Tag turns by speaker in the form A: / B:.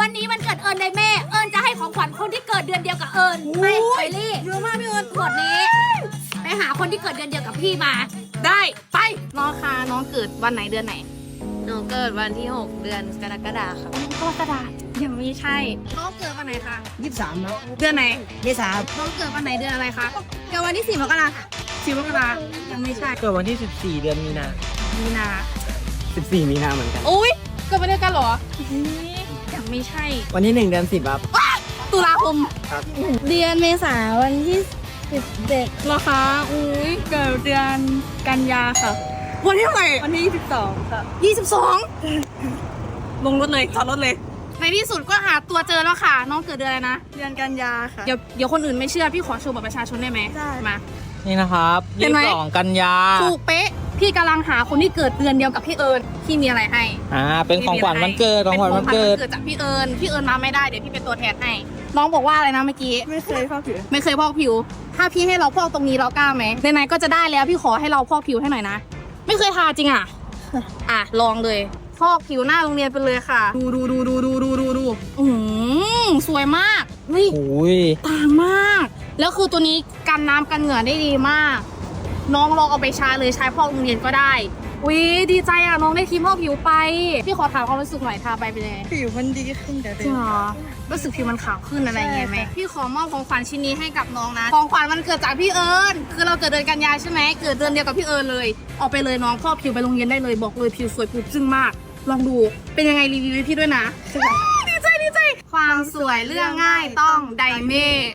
A: วันนี้มันเกิดเอิญไดเม่ เอิญจะให้ของขวัญคนที่เกิดเดือนเดียวกับเอิญไม่ไปลี่
B: เยอะมากพี่เอิญ
A: หมดนี้ ไปหาคนที่เกิดเดือนเดียวกับพี่มา
B: ได้ไป
C: น้องคะน้องเกิดวันไหนเดือนไหน
D: หนูเกิดวันที่ 6 เดือนกรกฎาคม
C: กรกฎายังไม่ใช่ น้องเกิดวันไหนคะ
B: ยี่สิบสามครับ
C: เดือนไหน
B: เมษา
C: น้องเกิดวันไหนเดือนอะไรคะ
B: เกิดวันที่สี่มกราค่ะ
C: สิบมกรายังไม่ใช่
E: เกิดวันที่14เดือนมีนา
C: มีนา
E: 14มีนาเหมือนกัน
C: อุ้ยเกิดวันเดียวกันเหรออุ๊ยยัง ไม่ใช่
E: วันที่1เดือน10ครับ
C: ตุลาคม
D: เดือนเมษาวันที่สิบเจ็ด
C: เหรอคะ อุ้ยเกิดเดือนกันยาค่ะ
B: วันที่เท่าไหร่
C: วันที่22ค่ะ
B: ยี่สิบสองลงรถเลยจอดรถเลย
C: ในที่สุดก็หาตัวเจอแล้วค่ะ น้องเกิดเดือนอะไรนะ
D: เดือนกันยาค่ะ
C: เดี๋ยวเดี๋ยวคนอื่นไม่เชื่อ พี่ขอโชว์บัตรประชาชนได้ไหม
D: ได้
C: มา
E: นี่นะครับ
C: เห็นไหม
E: 22กันยา
C: ถูกเป๊ะ พี่กำลังหาคนที่เกิดเดือนเดียวกับพี่เอิญพี่มีอะไรให้
E: อ่าเป็นของขวัญวันเกิดของขวัญวันเกิด
C: เป็นของขวัญวันเกิดจากพี่เอิญพี่เอิญมาไม่ได้เดี๋ยวพี่เป็นตัวแทนให้ น้องบอกว่าอะไรนะเมื่อกี้
D: ไม่เคยเข้าผิว
C: ไม่เคยพอกผิว ถ้าพี่ให้เราพอกตรงนี้เรากล้าไหมไหนๆก็จะได้แล้วพี่ขอให้เราพอกผิวให้หน่อยนะ ไม่เคยทาจริงอะ อะลองเลยพอกผิวหน้าโรงเรียนไปเลยค่ะ ดูดูดูดูดูดูดูดูอืมสวยมากนี่
E: โอ้ย
C: ต่างมาก แล้วคือตัวนี้กันน้ำกันเหงื่อได้ดีมาก น้องลองเอาไปใช้เลยใช้พอกโรงเรียนก็ได้วิดีใจอะน้องได้ครีมพอกผิวไป พี่ขอถามความรู้สึกหน่อยทาไปเป็นยังไง
D: ผิวมันดีขึ้นแต่
C: จ
D: เดิ
C: ริง
D: ม
C: เหรอรู้สึกผิวมันขาวขึ้นอะไรอย่างเงี้ยไหม
D: ใช่ค่ะ
C: พี่ขอมอบของขวัญชิ้นนี้ให้กับน้องนะของขวัญมันเกิดจากพี่เอิญคือเราเกิดเดือนกันยาใช่ไหมเกิดเดือนเดียวกับพี่เอิญเลยเอาไปเลยน้องพอกผิวไปโรงเรียนได้เลยบอกเลยผิวสวยผิวจึ้งมาก ลองดูเป็นยังไงรีวิวให้พี่ด้วยนะดีใจดีใจความสวยเรื่องง่ายต้องไดเม่